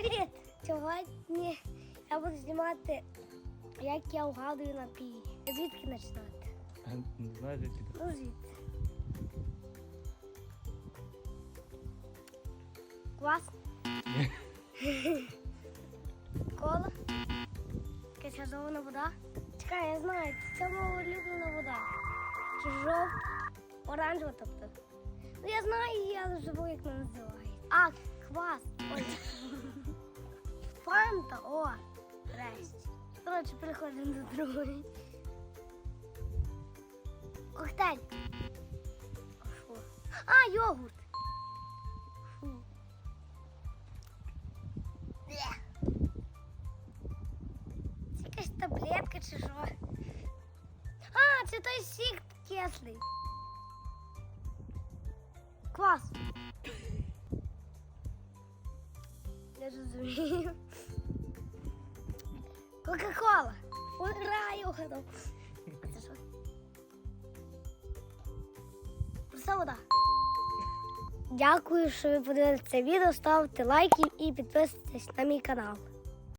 Привіт! Сьогодні я буду знімати, як я вгадую напій. Звідки починати? Не знаю, звідки. Ну звідси. Квас. Кола. Якась газована вода. Чекай, я знаю, це моя улюблена вода. Чи жовта, оранжева, тобто. Ну я знаю але забув, як вона називається. А, квас. Ой. Фанта, о, нарешті. Коротше, переходимо до другої. Коктейль. А що? А, йогурт. Фу. Бле. Це якась таблетка чи що? А, це той сік кислий. Квас. Не розумію. Кока-кола. Ура, я угадал. Это что? Просто вода. Дякую, що ви подивилися це відео. Ставте лайки і підписуйтесь на мій канал.